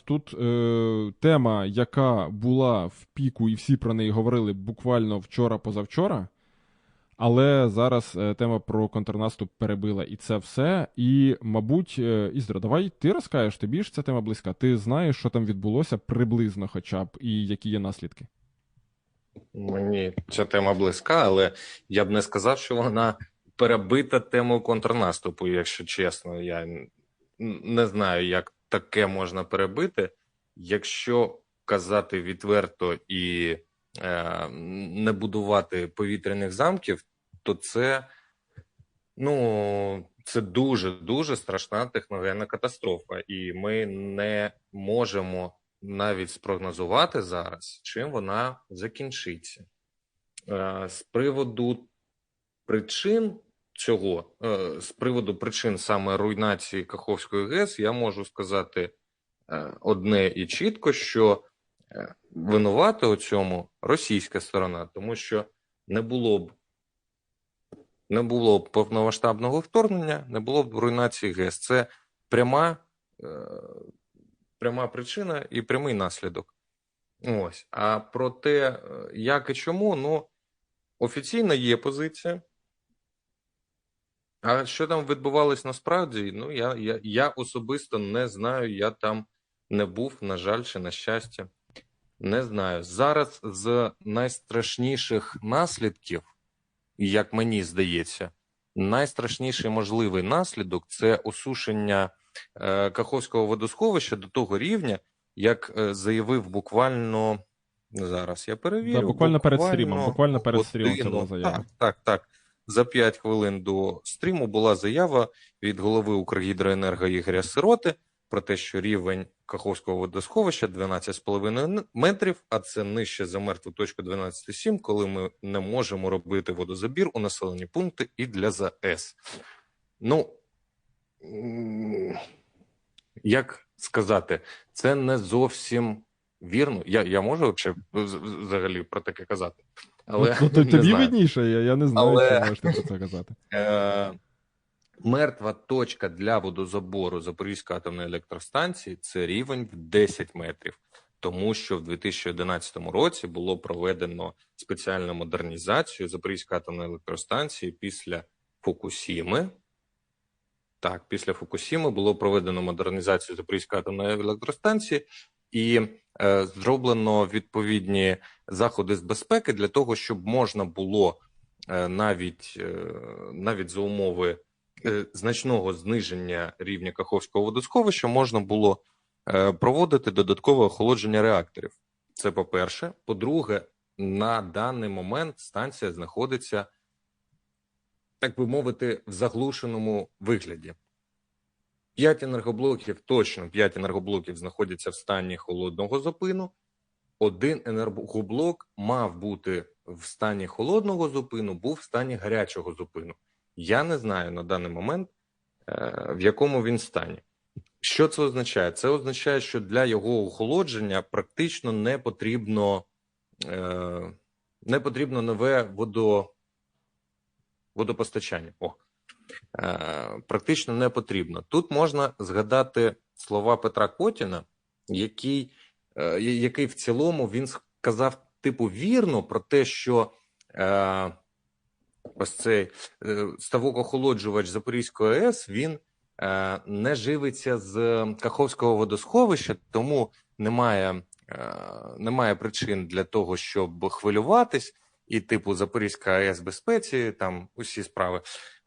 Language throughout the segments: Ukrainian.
Тут е, тема, яка була в піку, і всі про неї говорили буквально вчора-позавчора. Але зараз е, тема про контрнаступ перебила і це все. І, мабуть, е, Іздра, давай ти розкажеш, тобі ж ця тема близька. Ти знаєш, що там відбулося приблизно, хоча б, і які є наслідки. Мені ця тема близька, але я б не сказав, що вона перебита темою контрнаступу, якщо чесно. Я не знаю, як таке можна перебити. Якщо казати відверто і е, не будувати повітряних замків, то це, ну, це дуже дуже страшна техногенна катастрофа, і ми не можемо навіть спрогнозувати зараз, чим вона закінчиться. Е, З приводу причин цього, е, з приводу причин саме руйнації Каховської ГЕС, я можу сказати е, одне і чітко, що е, винувата у цьому російська сторона, тому що не було б не було б повномасштабного вторгнення, не було б руйнації ГЕС. Це пряма, пряма причина і прямий наслідок. Ось. А про те, як і чому, ну, офіційно є позиція. А що там відбувалось насправді? Ну, я, я, я особисто не знаю, я там не був, на жаль, чи на щастя. Не знаю. Зараз з найстрашніших наслідків, як мені здається, найстрашніший можливий наслідок це осушення е, Каховського водосховища до того рівня, як е, заявив буквально зараз. Я перевірю. Да, буквально перед стрімом, буквально перед стрімом це була заява. Так, так, так. За 5 хвилин до стріму була заява від голови Укргідроенерго Ігоря Сироти про те, що рівень Каховського водосховища 12,5 метрів, а це нижче за мертву точку 12,7, коли ми не можемо робити водозабір у населені пункти і для ЗАЕС. Ну, як сказати, це не зовсім вірно. Я, я можу взагалі про таке казати. Але ну, то, тобі знаю. видніше, я, я не знаю, Але- чи можеш ти про це казати. Е, мертва точка для водозабору Запорізької атомної електростанції це рівень в 10 метрів, тому що в 2011 році було проведено спеціальну модернізацію Запорізької атомної електростанції після Фукусіми. Так, після Фукусіми було проведено модернізацію Запорізької атомної електростанції і е, зроблено відповідні заходи з безпеки для того, щоб можна було е, навіть, е, навіть за умови е, значного зниження рівня Каховського водосховища можна було е, проводити додаткове охолодження реакторів. Це по-перше. По-друге, на даний момент станція знаходиться, так би мовити, в заглушеному вигляді. П'ять енергоблоків, точно п'ять енергоблоків знаходяться в стані холодного зупину. Один енергоблок мав бути в стані холодного зупину, був в стані гарячого зупину. Я не знаю на даний момент, е, в якому він стані. Що це означає? Це означає, що для його охолодження практично не потрібно, е, не потрібно нове водо, водопостачання. О. Е, практично не потрібно. Тут можна згадати слова Петра Котіна, який, е, який в цілому він сказав, типу, вірно про те, що е, ось цей ставок охолоджувач Запорізької АЕС він не живиться з Каховського водосховища, тому немає, немає причин для того, щоб хвилюватись, і типу Запорізька АЕС безпеці, там усі справи.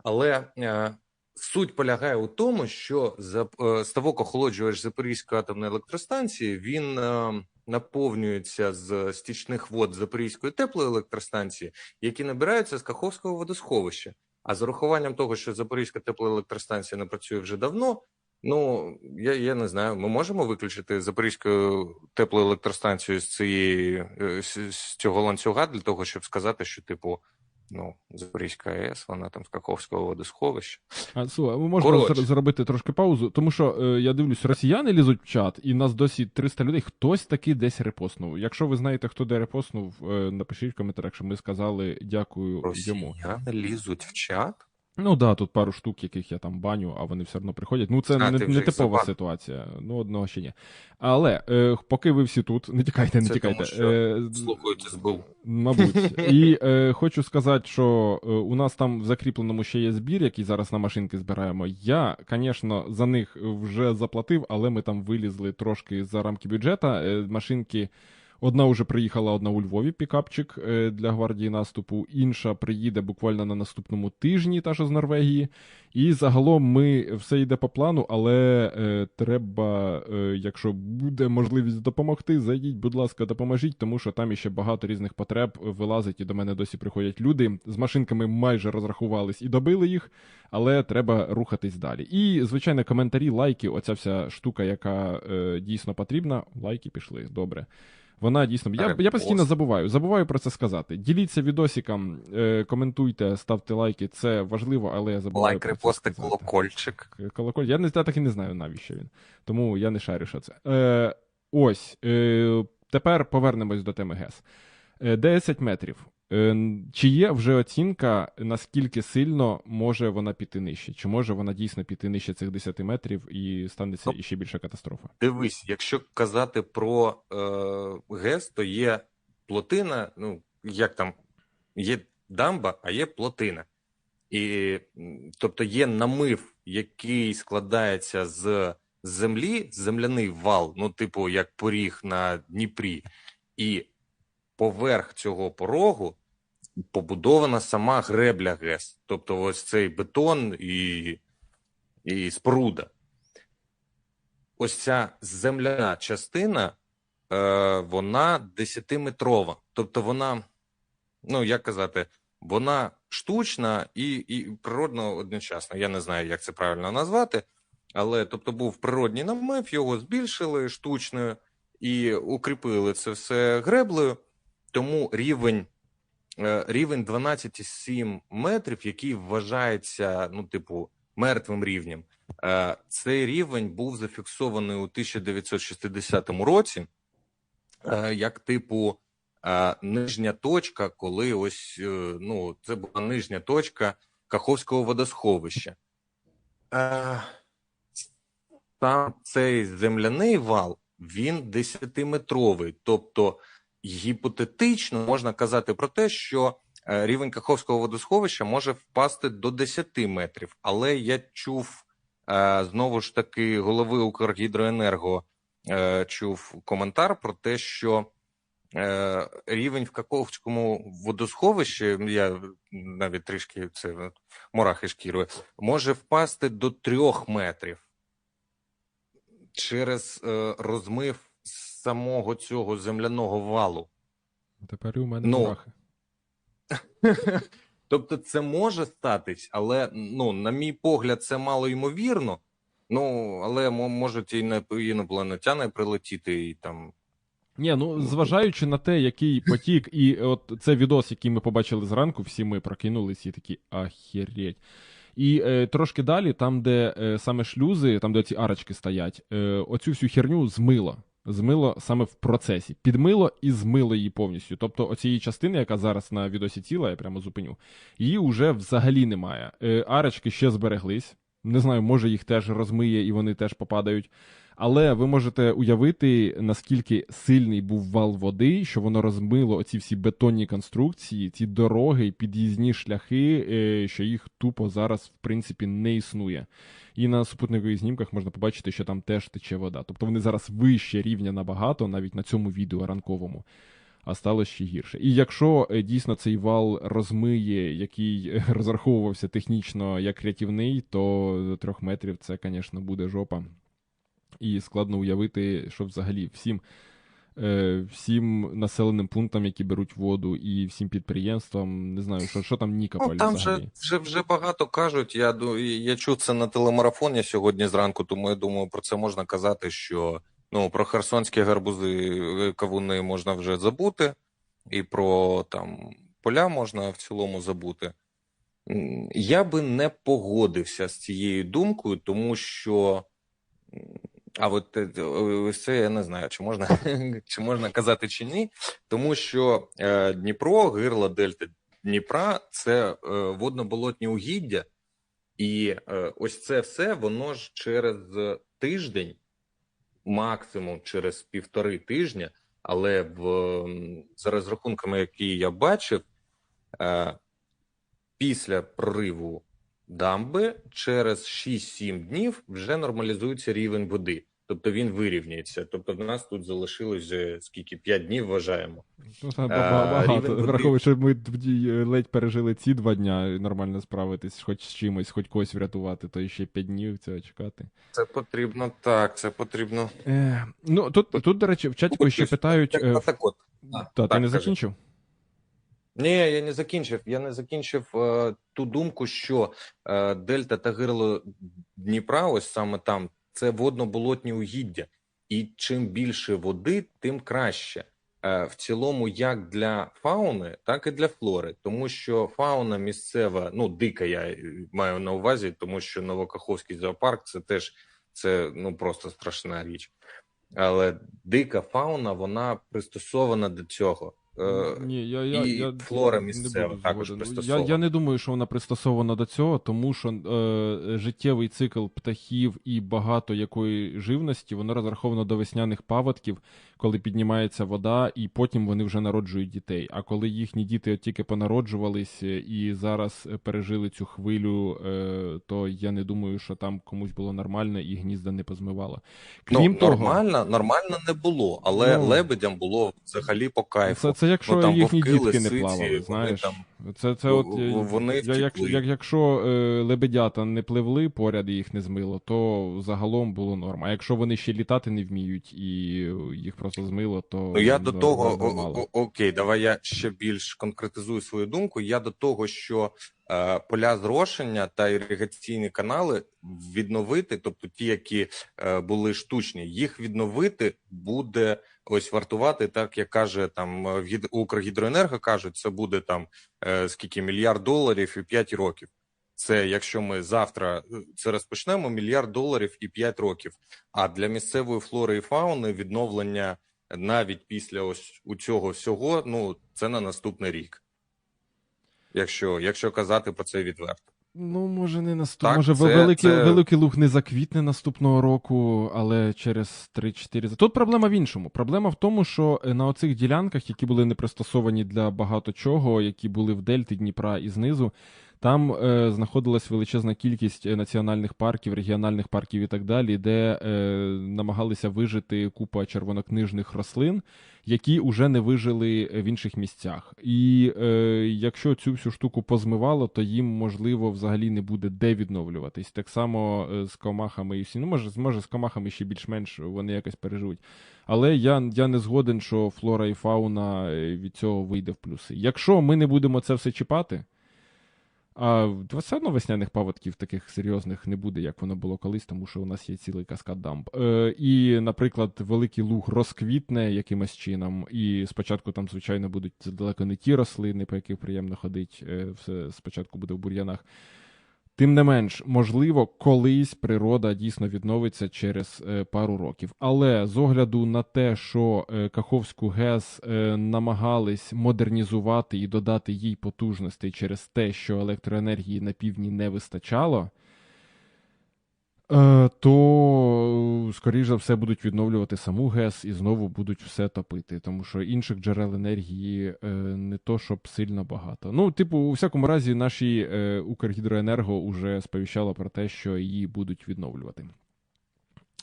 Але е, суть полягає у тому, що за, е, ставок охолоджувач Запорізької атомної електростанції він е, наповнюється з стічних вод Запорізької теплої електростанції, які набираються з Каховського водосховища. А з урахуванням того, що Запорізька теплоелектростанція не працює вже давно. Ну я, я не знаю. Ми можемо виключити Запорізьку теплоелектростанцію з цієї е, з цього ланцюга для того, щоб сказати, що типу. Ну, Запорізька АЕС, вона там з Каховського водосховища. А, слухай, ми можемо Коротше. зробити трошки паузу, тому що е, я дивлюсь, росіяни лізуть в чат, і нас досі 300 людей. Хтось таки десь репостнув. Якщо ви знаєте, хто де репостнув, е, напишіть в коментарях, що ми сказали дякую йому. Росіяни лізуть в чат. Ну да, тут пару штук, яких я там баню, а вони все одно приходять. Ну, це А, не, не типова ситуація. Ну, одного ще ні. Але е, поки ви всі тут, не тікайте, не Це тікайте. тому, що Е, Слухають СБУ. Мабуть. І е, хочу сказати, що е, у нас там в закріпленому ще є збір, який зараз на машинки збираємо. Я, звісно, за них вже заплатив, але ми там вилізли трошки за рамки бюджета. Е, машинки. Одна вже приїхала, одна у Львові, пікапчик е, для гвардії наступу. Інша приїде буквально на наступному тижні, та що з Норвегії. І загалом ми все йде по плану, але е, треба, е, якщо буде можливість допомогти, зайдіть, будь ласка, допоможіть, тому що там іще багато різних потреб вилазить, і до мене досі приходять люди. З машинками майже розрахувались і добили їх, але треба рухатись далі. І, звичайно, коментарі, лайки, оця вся штука, яка е, дійсно потрібна. Лайки пішли, добре. Вона дійсно. Я, я постійно забуваю, забуваю про це сказати. Діліться відосиком, е, коментуйте, ставте лайки. Це важливо, але я забуваю. Лайк, репости, колокольчик. колокольчик. Я не я так і не знаю, навіщо він. Тому я не шарю, що це. Е, ось. Е, тепер повернемось до теми ГЕС. Е, 10 метрів. Е, чи є вже оцінка, наскільки сильно може вона піти нижче? Чи може вона дійсно піти нижче цих 10 метрів і станеться Ну, іще більша катастрофа? Дивись, якщо казати про е, ГЕС, то є плотина, ну, як там, є дамба, а є плотина. І, тобто є намив, який складається з землі, земляний вал, ну, типу, як поріг на Дніпрі, і поверх цього порогу побудована сама гребля ГЕС. Тобто ось цей бетон і, і споруда. Ось ця земляна частина, е, вона 10-метрова. Тобто вона, ну як казати, вона штучна і, і природно одночасно. Я не знаю, як це правильно назвати. Але тобто був природній намив, його збільшили штучною і укріпили це все греблею. Тому рівень, е, рівень 12,7 метрів, який вважається, ну, типу, мертвим рівнем. Е, Цей рівень був зафіксований у 1960 році, е, як типу нижня точка, коли ось ну, це була нижня точка Каховського водосховища. Там цей земляний вал він 10-метровий. Тобто, гіпотетично можна казати про те, що е, рівень Каховського водосховища може впасти до 10 метрів. Але я чув Е, Знову ж таки, голови Укргідроенерго е, чув коментар про те, що рівень в Каковському водосховищі, я навіть трішки це мурахи шкірою, може впасти до трьох метрів через розмив самого цього земляного валу. Тепер у мене Ну. Тобто це може статись, але ну, на мій погляд, це мало ймовірно. Ну, але можуть і не інопланетяни прилетіти і там. Ні, ну зважаючи на те, який потік, і от це відос, який ми побачили зранку, всі ми прокинулись і такі ахєреть. І е, трошки далі, там, де е, саме шлюзи, там, де ці арочки стоять, е, оцю всю херню змило. Змило саме в процесі. Підмило і змило її повністю. Тобто, оцієї частини, яка зараз на відосі ціла, я прямо зупиню, її вже взагалі немає. Е, арочки ще збереглись. Не знаю, може їх теж розмиє і вони теж попадають. Але ви можете уявити, наскільки сильний був вал води, що воно розмило оці всі бетонні конструкції, ці дороги, під'їзні шляхи, е, що їх тупо зараз в принципі не існує. І на супутникових знімках можна побачити, що там теж тече вода. Тобто вони зараз вище рівня набагато, навіть на цьому відео ранковому. А стало ще гірше. І якщо е, дійсно цей вал розмиє, який е, розраховувався технічно як рятівний, то до трьох метрів це, звісно, буде жопа. І складно уявити, що взагалі всім, е, всім населеним пунктам, які беруть воду, і всім підприємствам, не знаю, що, що там Нікополь Ну, там вже, вже, вже багато кажуть. Я, я чув це на телемарафоні сьогодні зранку, тому я думаю, про це можна казати, що ну, про херсонські гарбузи е, кавуни можна вже забути, і про там поля можна в цілому забути. Я би не погодився з цією думкою, тому що. А от ось це я не знаю, чи можна, чи можна казати чи ні, тому що е, Дніпро, гирла Дельти Дніпра це е, водно-болотні угіддя, І е, ось це все воно ж через тиждень, максимум через півтори тижня, але в за розрахунками, які я бачив, після прориву дамби через 6-7 днів вже нормалізується рівень води. Тобто він вирівняється. Тобто в нас тут залишилось скільки 5 днів вважаємо. Ну, та, Е, багато. Враховуючи, що ми тоді е, ледь пережили ці два дня нормально справитись, хоч з чимось, хоч когось врятувати, то ще п'ять днів цього чекати. Це потрібно так. Це потрібно. Е, ну, тут, тут, до речі, в чаті ще питають. Так, Е, так от. та, ти не закінчив? Ні, я не закінчив. Я не закінчив е, ту думку, що е, дельта та гирло Дніпра, ось саме там, це водно-болотні угіддя. І чим більше води, тим краще. Е, в цілому, як для фауни, так і для флори. Тому що фауна місцева, ну дика, я маю на увазі, тому що Новокаховський зоопарк це теж це ну просто страшна річ. Але дика фауна, вона пристосована до цього. Е, Ні, я, я, і я флора не місцева буду також пристосована. Я, я не думаю, що вона пристосована до цього, тому що е, життєвий цикл птахів і багато якої живності воно розраховано до весняних паводків, коли піднімається вода, і потім вони вже народжують дітей. А коли їхні діти от тільки понароджувались е, і зараз е, пережили цю хвилю, е, то я не думаю, що там комусь було нормально і гнізда не позмивало. Крім ну, того, нормально, нормально не було, але Ну, лебедям було взагалі по кайфу. Це, це якщо Ну, там їхні вовки, дітки не плавали, вони знаєш. там- Це, це Ну, от, вони я, як, як, якщо е, лебедята не пливли поряд і їх не змило, то загалом було норм. А якщо вони ще літати не вміють і їх просто змило, то Ну я до того, о- о- окей, давай я ще більш конкретизую свою думку. Я до того, що е, поля зрошення та іригаційні канали відновити, тобто ті, які е, були штучні, їх відновити буде ось вартувати, так як каже там е, в гід- Укргідроенерго кажуть, це буде там е, скільки мільярд доларів і 5 років. Це якщо ми завтра е, це розпочнемо, мільярд доларів і 5 років. А для місцевої флори і фауни відновлення навіть після ось у цього всього, ну це на наступний рік. Якщо, якщо казати про це відверто. Ну, може, не наступ... Так, може, це- великий, це- великий луг не заквітне наступного року, але через 3-4. Тут проблема в іншому. Проблема в тому, що е, на оцих ділянках, які були не пристосовані для багато чого, які були в Дельті Дніпра і знизу, там е, знаходилась величезна кількість е, національних парків, регіональних парків і так далі, де е, намагалися вижити купа червонокнижних рослин, які вже не вижили в інших місцях. І е, якщо цю всю штуку позмивало, то їм можливо взагалі не буде де відновлюватись. Так само е, з комахами і всі. Ну, може, може, з комахами ще більш-менш вони якось переживуть. Але я, я не згоден, що флора і фауна е, від цього вийде в плюси. Якщо ми не будемо це все чіпати. А все одно весняних паводків таких серйозних не буде, як воно було колись, тому що у нас є цілий каскад дамб. Е, і, наприклад, великий луг розквітне якимось чином, і спочатку там, звичайно, будуть далеко не ті рослини, по яких приємно ходить, е, все спочатку буде в бур'янах. Тим не менш, можливо, колись природа дійсно відновиться через е, пару років. Але з огляду на те, що е, Каховську ГЕС е, намагались модернізувати і додати їй потужностей через те, що електроенергії на півдні не вистачало, то, скоріш за все, будуть відновлювати саму ГЕС і знову будуть все топити, тому що інших джерел енергії е, не то, щоб сильно багато. Ну, типу, у всякому разі, наші е, Укргідроенерго вже сповіщало про те, що її будуть відновлювати.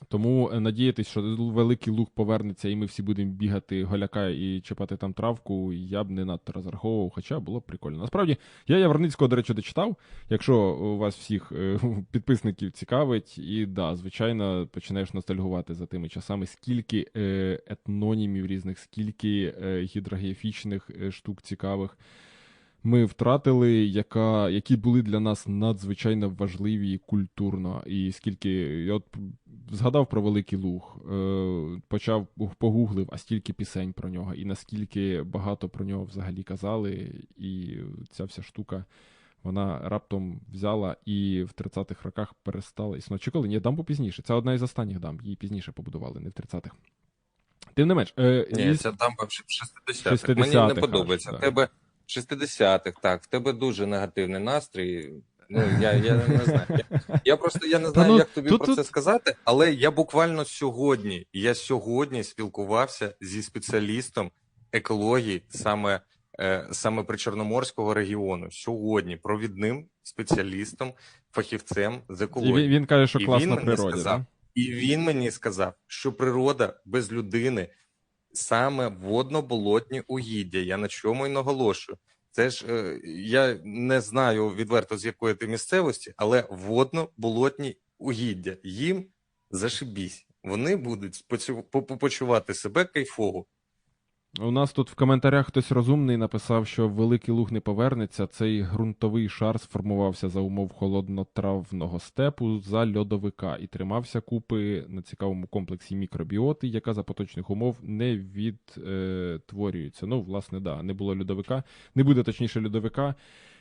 Тому е, надіятись, що великий луг повернеться, і ми всі будемо бігати голяка і чіпати там травку, я б не надто розраховував, хоча було б прикольно. Насправді, я Яворницького, до речі, дочитав. Якщо у вас всіх е, підписників цікавить, і да, звичайно, починаєш ностальгувати за тими часами, скільки е, етнонімів різних, скільки гідрографічних штук цікавих. Ми втратили, яка, які були для нас надзвичайно важливі культурно. І скільки я от згадав про Великий Луг, е, почав погуглив, а стільки пісень про нього, і наскільки багато про нього взагалі казали, і ця вся штука. Вона раптом взяла і в 30-х роках перестала існувати. Чи коли? Ні, дамбу пізніше. Це одна із останніх дамб. Її пізніше побудували, не в 30-х. Тим не менш, е, Ні, із- це дамба в 60-х. 60-х Мені не подобається. так. Тебе 60-х, так, в тебе дуже негативний настрій. Ну я, я не знаю. Я, я просто я не знаю, ну, як тобі тут- про тут- це сказати, але я буквально сьогодні, я сьогодні спілкувався зі спеціалістом екології саме, е, саме причорноморського регіону. Сьогодні провідним спеціалістом, фахівцем з І екології. він, він каже, що І класна природа. сказав, Да? І він мені сказав, що природа без людини саме водно-болотні угіддя. Я на чому й наголошую. Це ж е, я не знаю відверто з якої ти місцевості, але водно-болотні угіддя їм зашибісь. Вони будуть почувати себе кайфово. У нас тут в коментарях хтось розумний написав, що Великий Луг не повернеться. Цей ґрунтовий шар сформувався за умов холоднотравного степу за льодовика і тримався купи на цікавому комплексі мікробіоти, яка за поточних умов не відтворюється. Ну, власне, да, не було льодовика, не буде точніше льодовика.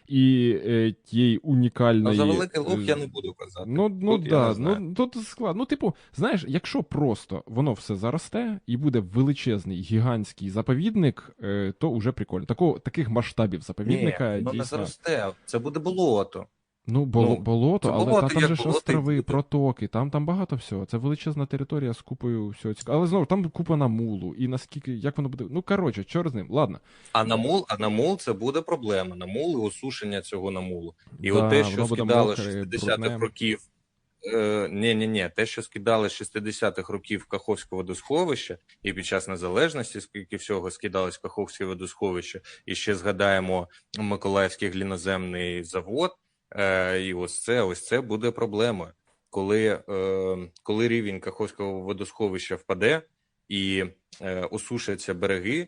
І е, тієї унікальної. Ну, за великий луг е, я не буду казати. Ну, ну Тут да, ну тут складно. Ну, типу, знаєш, якщо просто воно все заросте і буде величезний гігантський заповідник, е, то вже прикольно. Такого таких масштабів заповідника Ні, воно не заросте, це буде болото. Ну, бол, Ну, болото, це але болото, та, там же ж острови, протоки, там, там багато всього. Це величезна територія з купою всього цікавого. Але знову там купа намулу. І наскільки як воно буде. Ну коротше, чорт з ним. Ладно. А намул, а намул це буде проблема. Намул і осушення цього намулу. І Да, от те, що скидали 60-х років. Е, ні, ні, ні, те, що скидали з 60-х років Каховського водосховища, і під час незалежності, скільки всього скидалось Каховське водосховище, і ще згадаємо Миколаївський гліноземний завод. Е, і ось це, ось це буде проблемою. Коли, е, коли рівень Каховського водосховища впаде і е, осушаться береги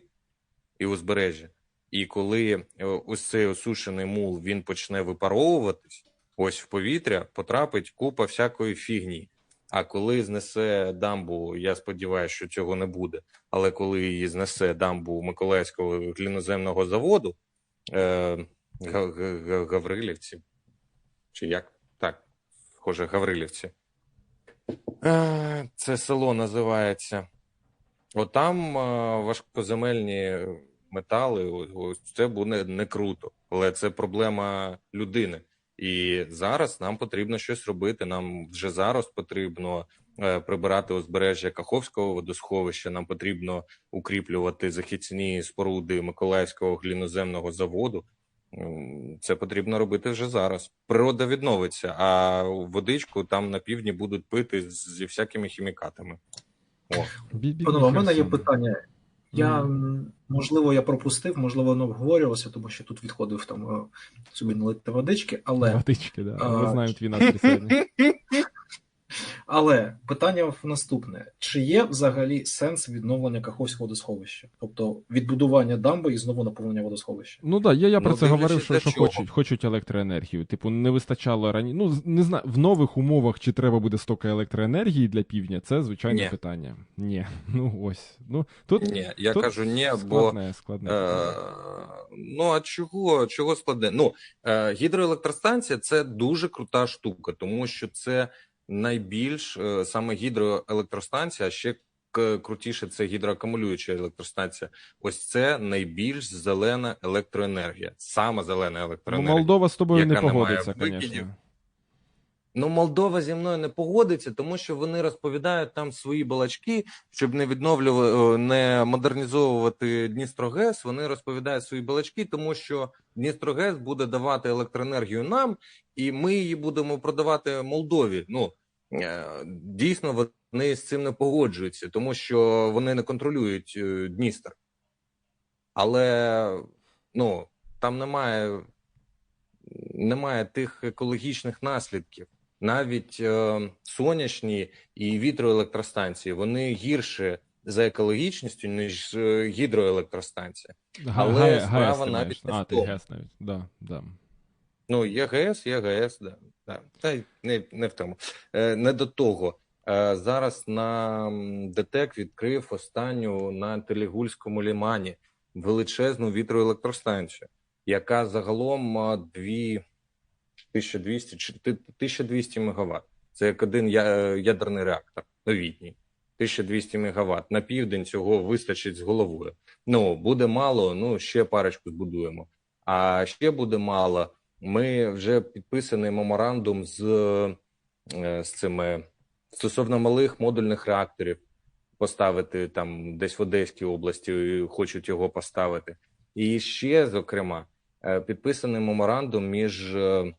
і узбережжя, і коли е, ось цей осушений мул він почне випаровуватись, ось в повітря потрапить купа всякої фігні. А коли знесе дамбу, я сподіваюся, що цього не буде. Але коли її знесе дамбу Миколаївського гліноземного заводу, е, Га- Га- Га- Гаврилівці, чи як? Так, схоже, Гаврилівці. Е, це село називається. Отам е, важкоземельні метали, це буде не круто, але це проблема людини. І зараз нам потрібно щось робити. Нам вже зараз потрібно е, прибирати узбережжя Каховського водосховища. Нам потрібно укріплювати захисні споруди Миколаївського гліноземного заводу. Це потрібно робити вже зараз. Природа відновиться, а водичку там на півдні будуть пити зі всякими хімікатами. О, Панове, у мене є питання. Я можливо я пропустив, можливо, воно обговорювалося, тому що тут відходив там е, собі налити водички, але, Водички, да. А, Ми знаємо твій настрій сьогодні. але питання в наступне: чи є взагалі сенс відновлення Каховського водосховища? Тобто відбудування дамби і знову наповнення водосховища? Ну так, я, я про Ну, це говорив, що, що чого. хочуть, хочуть електроенергію. Типу, не вистачало раніше. Ну, не знаю, в нових умовах чи треба буде стільки електроенергії для півдня, це звичайне Ні. питання. Ні. Ну ось. Ну тут, ні, я тут кажу ні, бо складне, складне. Е, ну а чого, чого складне? Ну, е, гідроелектростанція це дуже крута штука, тому що це найбільш е, саме гідроелектростанція, а ще крутіше це гідроакумулююча електростанція. Ось це найбільш зелена електроенергія, саме зелена електроенергія. Молдова з тобою не яка не погодиться, звісно. Ну, Молдова зі мною не погодиться, тому що вони розповідають там свої балачки, щоб не відновлювати, не модернізовувати Дністрогес. Вони розповідають свої балачки, тому що Дністрогес буде давати електроенергію нам, і ми її будемо продавати Молдові. Ну е, дійсно вони з цим не погоджуються, тому що вони не контролюють е, Дністр. Але ну там немає, немає тих екологічних наслідків. Навіть е, сонячні і вітроелектростанції вони гірше за екологічністю, ніж е, гідроелектростанція. Але Га- справа навіть не в тому. ГЕС навіть. Да, да. Ну, є ГЕС, є ГЕС, да, да. Та й не, не в тому. Е, не до того. Е, зараз на м, ДТЕК відкрив останню на Телігульському лімані величезну вітроелектростанцію, яка загалом а, дві 1200, чи 1200 МВт. Це як один ядерний реактор новітній. 1200 МВт. На південь цього вистачить з головою. Ну, буде мало, ну ще парочку збудуємо. А ще буде мало. Ми вже підписаний меморандум з, е, з цими стосовно малих модульних реакторів поставити там десь в Одеській області хочуть його поставити. І ще, зокрема, е, підписаний меморандум між е,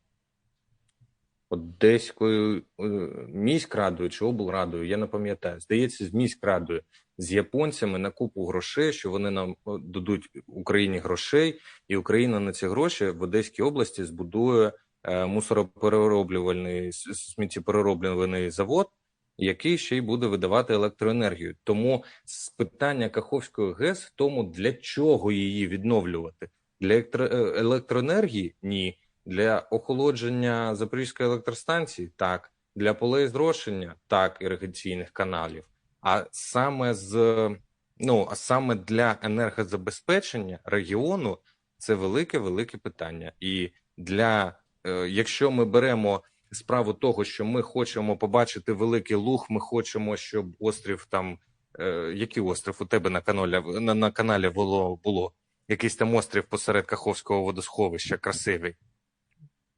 Одеською е, міськрадою чи облрадою, я не пам'ятаю. Здається, з міськрадою з японцями на купу грошей, що вони нам дадуть Україні грошей, і Україна на ці гроші в Одеській області збудує е, мусороперероблювальний сміттєперероблювальний завод, який ще й буде видавати електроенергію. Тому питання Каховської ГЕС в тому, для чого її відновлювати? Для е, електроенергії ні. Для охолодження Запорізької електростанції так. Для полей зрошення так, іригаційних каналів. А саме з ну а саме для енергозабезпечення регіону це велике велике питання. І для е, якщо ми беремо справу того, що ми хочемо побачити великий луг, ми хочемо, щоб острів там е, який острів у тебе на каналі на, на каналі було було якийсь там острів посеред Каховського водосховища, красивий.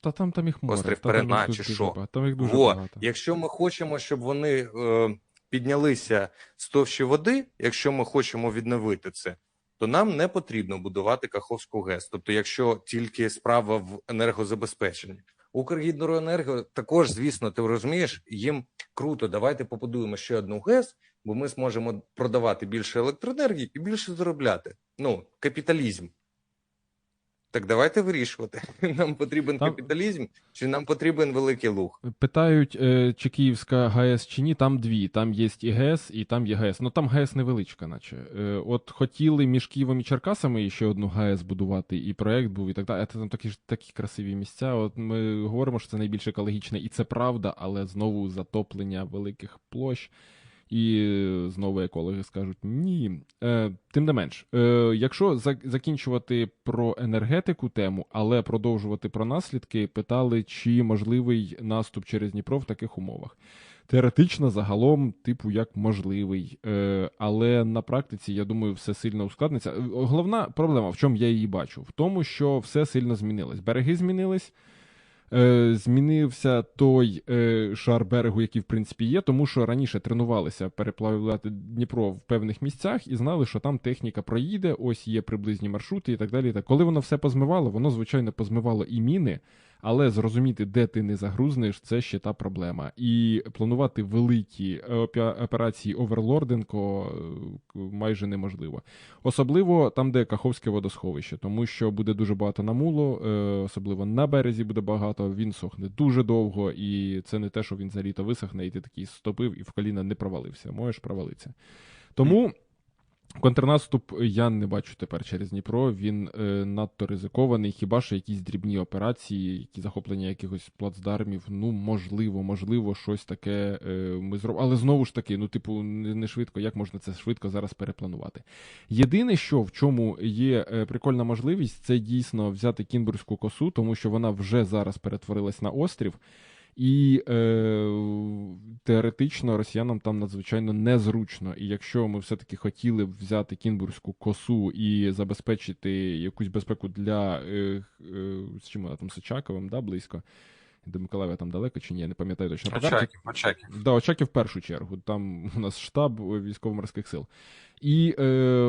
Та там там їх море. Острів Перена чи що? Там їх дуже Во, багато. якщо ми хочемо, щоб вони е, піднялися з товщі води, якщо ми хочемо відновити це, то нам не потрібно будувати Каховську ГЕС. Тобто, якщо тільки справа в енергозабезпеченні. Укргідроенерго також, звісно, ти розумієш, їм круто. Давайте побудуємо ще одну ГЕС, бо ми зможемо продавати більше електроенергії і більше заробляти. Ну, капіталізм. Так давайте вирішувати. Нам потрібен Там- капіталізм, чи нам потрібен великий луг. Питають, е, чи Київська ГАЕС чи ні, там дві. Там є і ГЕС, і там є ГЕС. Ну там ГЕС невеличка, наче. Е, От хотіли між Києвом і Черкасами ще одну ГАЕС будувати, і проект був, і так далі. А це там такі ж такі красиві місця. От ми говоримо, що це найбільш екологічне, і це правда, але знову затоплення великих площ. І е, знову екологи скажуть ні. Е, тим не менш, е, якщо за- закінчувати про енергетику тему, але продовжувати про наслідки, питали, чи можливий наступ через Дніпро в таких умовах. Теоретично, загалом, типу, як можливий, е, але на практиці, я думаю, все сильно ускладниться. Е, Головна проблема, в чому я її бачу, в тому, що все сильно змінилось. Береги змінились. Е, змінився той е, шар берегу, який в принципі є, тому що раніше тренувалися переплавляти Дніпро в певних місцях і знали, що там техніка проїде, ось є приблизні маршрути і так далі. і Так. Коли воно все позмивало, воно звичайно позмивало і міни, але зрозуміти, де ти не загрузнеш, це ще та проблема. І планувати великі е, операції оверлординго е, майже неможливо. Особливо там, де Каховське водосховище, тому що буде дуже багато намулу, е, особливо на березі буде багато, він сохне дуже довго, і це не те, що він за літо висохне, і ти такий стопив і в коліна не провалився. Можеш провалитися. Тому. Контрнаступ я не бачу тепер через Дніпро. Він е, надто ризикований. Хіба що якісь дрібні операції, які захоплення якихось плацдармів. Ну можливо, можливо, щось таке е, ми зробимо. Але знову ж таки, ну типу, не, не швидко. Як можна це швидко зараз перепланувати? Єдине, що в чому є е, прикольна можливість, це дійсно взяти Кінбурзьку косу, тому що вона вже зараз перетворилась на острів. І е, теоретично росіянам там надзвичайно незручно. І якщо ми все-таки хотіли б взяти Кінбурзьку косу і забезпечити якусь безпеку для е, е, з чим вона там з Очаковим, да, близько. До Миколаєва там далеко чи ні, я не пам'ятаю точно. Очаків, очаків. Да, Очаків в першу чергу. Там у нас штаб військово-морських сил. І е,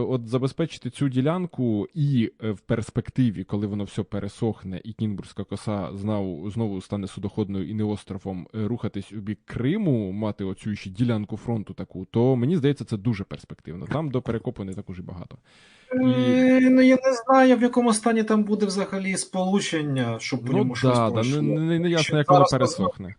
от забезпечити цю ділянку, і е, в перспективі, коли воно все пересохне, і Кінбурзька коса знову, знову стане судоходною і не островом, е, рухатись у бік Криму, мати оцю ще ділянку фронту таку, то мені здається, це дуже перспективно. Там до перекопу не так уже багато. Е, Ну, я не знаю, в якому стані там буде взагалі сполучення, щоб по Ну ньому щось да, да, пройшло. не, не, не ясно, як воно пересохне.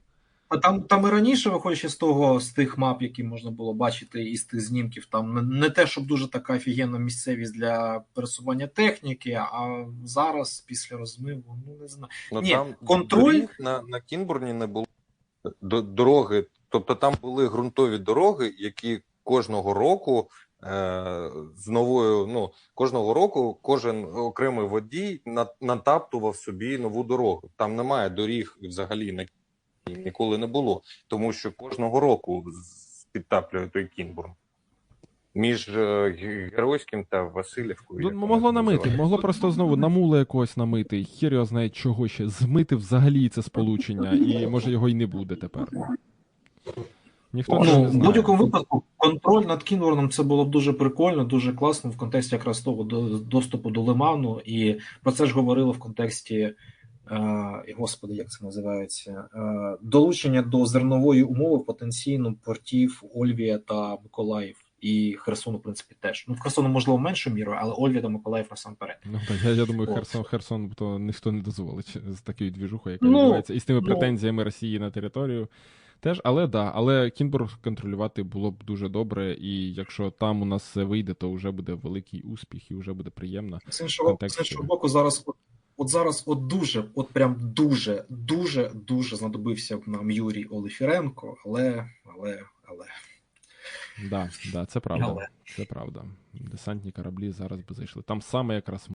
А там, там і раніше, виходячи з того, з тих мап, які можна було бачити, і з тих знімків, там не, те, щоб дуже така офігенна місцевість для пересування техніки, а зараз, після розмиву, ну не знаю. Ну, Ні, там контроль- на, на Кінбурні не було Д- дороги. Тобто там були ґрунтові дороги, які кожного року е, з новою, ну кожного року кожен окремий водій на- натаптував собі нову дорогу. Там немає доріг взагалі на ніколи не було, тому що кожного року підтаплює той Кінбурн. між е, Геройським та Васильівкою. Ну, могло намити, називається. могло просто знову на мула якогось намити, хір його знає чого ще, змити взагалі це сполучення, і може його й не буде тепер. Ніхто Ну, не в будь-якому випадку контроль над Кінворном це було б дуже прикольно, дуже класно в контексті якраз того доступу до лиману. І про це ж говорили в контексті, е, господи, як це називається? Долучення до зернової умови потенційно портів Ольвія та Миколаїв. І Херсону, в принципі, теж. Ну, в Херсону, можливо, меншою мірою, але Ольвія та Миколаїв насамперед. Ну, так, я, я думаю, От. Херсон, Херсон то ніхто не дозволить з такою двіжухою, яка Ну, відбувається, і з тими ну. претензіями Росії на територію. Теж, але да, але Кінбург контролювати було б дуже добре, і якщо там у нас все вийде, то вже буде великий успіх і вже буде приємно. З іншого, контексті. з іншого боку, зараз от зараз от дуже, от прям дуже, дуже, дуже знадобився б нам Юрій Олефіренко, але, але, але, Да, да, це правда. але. Це правда. Десантні кораблі зараз би зайшли. Там саме якраз